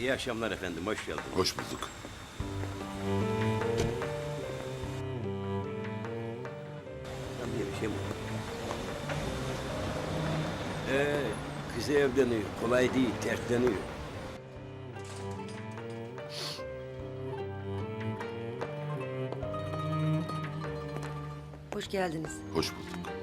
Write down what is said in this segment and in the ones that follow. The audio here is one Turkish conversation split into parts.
İyi akşamlar efendim, hoş geldiniz. Hoş bulduk. Tam bir şey mi? Ee, kızı evleniyor, kolay değil, tersleniyor. Hoş geldiniz. Hoş bulduk.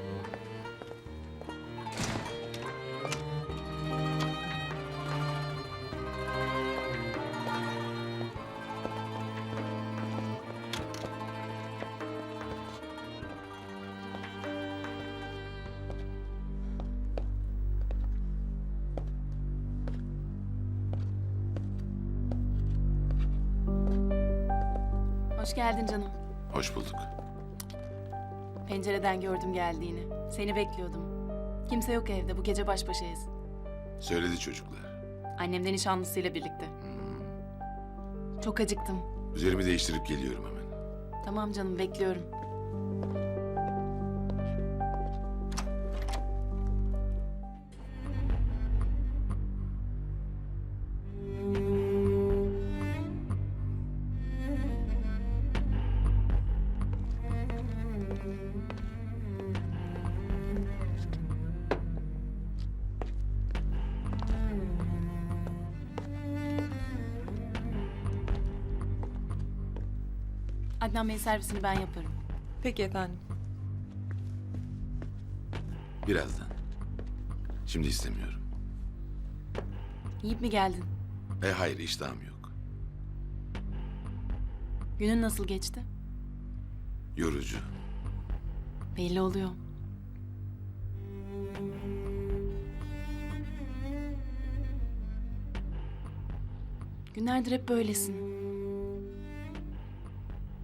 Hoş geldin canım. Hoş bulduk. Pencereden gördüm geldiğini. Seni bekliyordum. Kimse yok evde. Bu gece baş başayız. Söyledi çocuklar. Annemden nişanlısıyla birlikte. Çok acıktım. Üzerimi değiştirip geliyorum hemen. Tamam canım bekliyorum. Adnan Bey'in servisini ben yaparım. Peki efendim. Birazdan. Şimdi istemiyorum. Yiyip mi geldin? E hayır iştahım yok. Günün nasıl geçti? Yorucu. Belli oluyor. Günlerdir hep böylesin.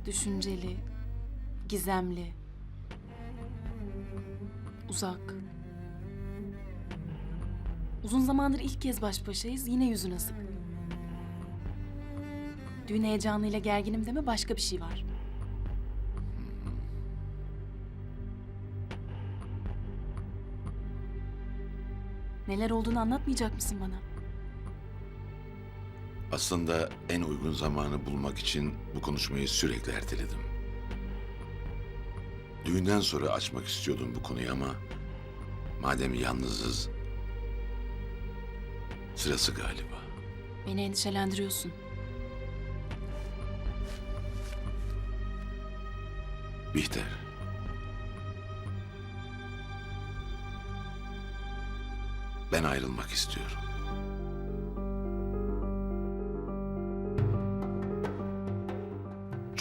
Düşünceli, gizemli, uzak. Uzun zamandır ilk kez baş başayız, yine yüzün asık. Düğün heyecanıyla gerginim deme başka bir şey var. Neler olduğunu anlatmayacak mısın bana? Aslında en uygun zamanı bulmak için bu konuşmayı sürekli erteledim. Düğünden sonra açmak istiyordum bu konuyu ama madem yalnızız sırası galiba. Beni endişelendiriyorsun. Bihter. Ben ayrılmak istiyorum.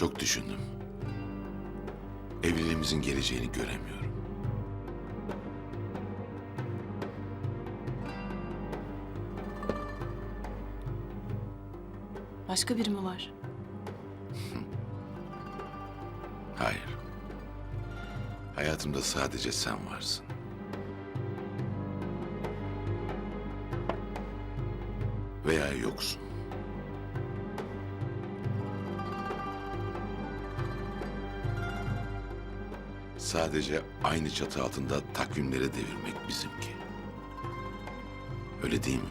Çok düşündüm. Evliliğimizin geleceğini göremiyorum. Başka biri mi var? Hayır. Hayatımda sadece sen varsın. Veya yoksun. Sadece aynı çatı altında takvimleri devirmek bizimki. Öyle değil mi?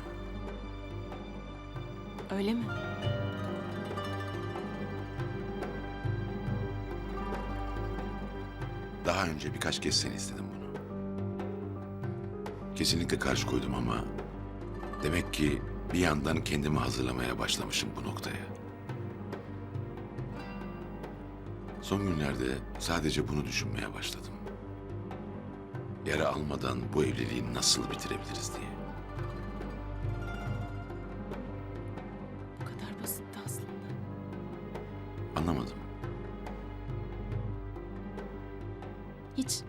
Öyle mi? Daha önce birkaç kez seni istedim bunu. Kesinlikle karşı koydum ama demek ki bir yandan kendimi hazırlamaya başlamışım bu noktaya. Son günlerde sadece bunu düşünmeye başladım. Yara almadan bu evliliği nasıl bitirebiliriz diye. Bu kadar basitti aslında. Anlamadım. Hiç.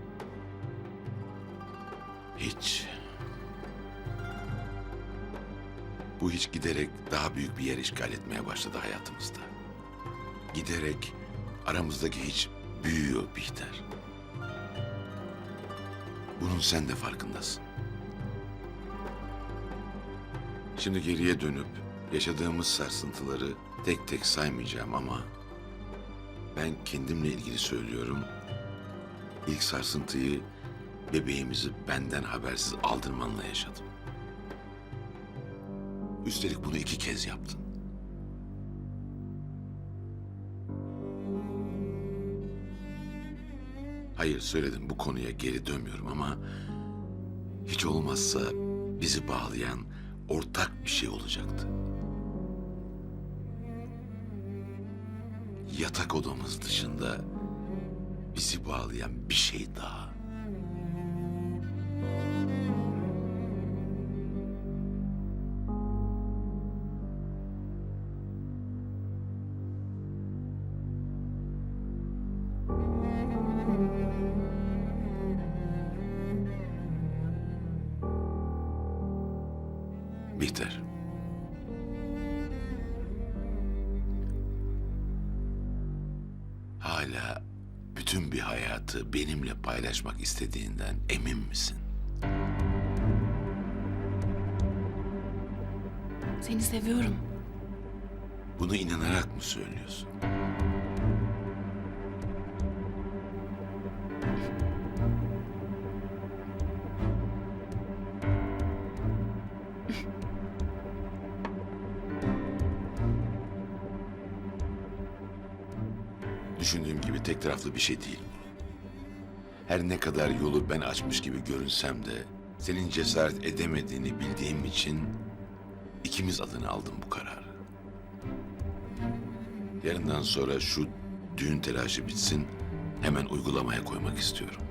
Hiç. Bu hiç giderek daha büyük bir yer işgal etmeye başladı hayatımızda. Giderek aramızdaki hiç büyüyor Bihter. Bunun sen de farkındasın. Şimdi geriye dönüp yaşadığımız sarsıntıları tek tek saymayacağım ama ben kendimle ilgili söylüyorum. İlk sarsıntıyı bebeğimizi benden habersiz aldırmanla yaşadım. Üstelik bunu iki kez yaptın. Hayır söyledim bu konuya geri dönmüyorum ama hiç olmazsa bizi bağlayan ortak bir şey olacaktı. Yatak odamız dışında bizi bağlayan bir şey daha. Bihter. Hala bütün bir hayatı benimle paylaşmak istediğinden emin misin? Seni seviyorum. Bunu inanarak mı söylüyorsun? Düşündüğüm gibi tek taraflı bir şey değil bu. Her ne kadar yolu ben açmış gibi görünsem de senin cesaret edemediğini bildiğim için ikimiz adına aldım bu kararı. Yarından sonra şu düğün telaşı bitsin, hemen uygulamaya koymak istiyorum.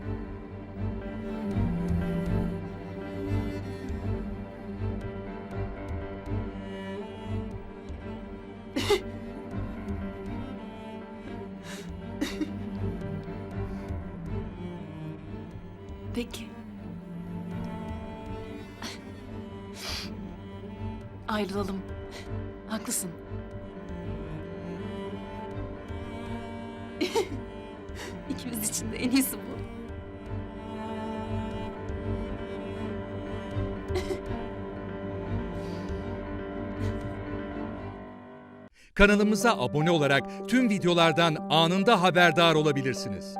Peki. Ayrılalım. Haklısın. İkimiz için de en iyisi bu. Kanalımıza abone olarak tüm videolardan anında haberdar olabilirsiniz.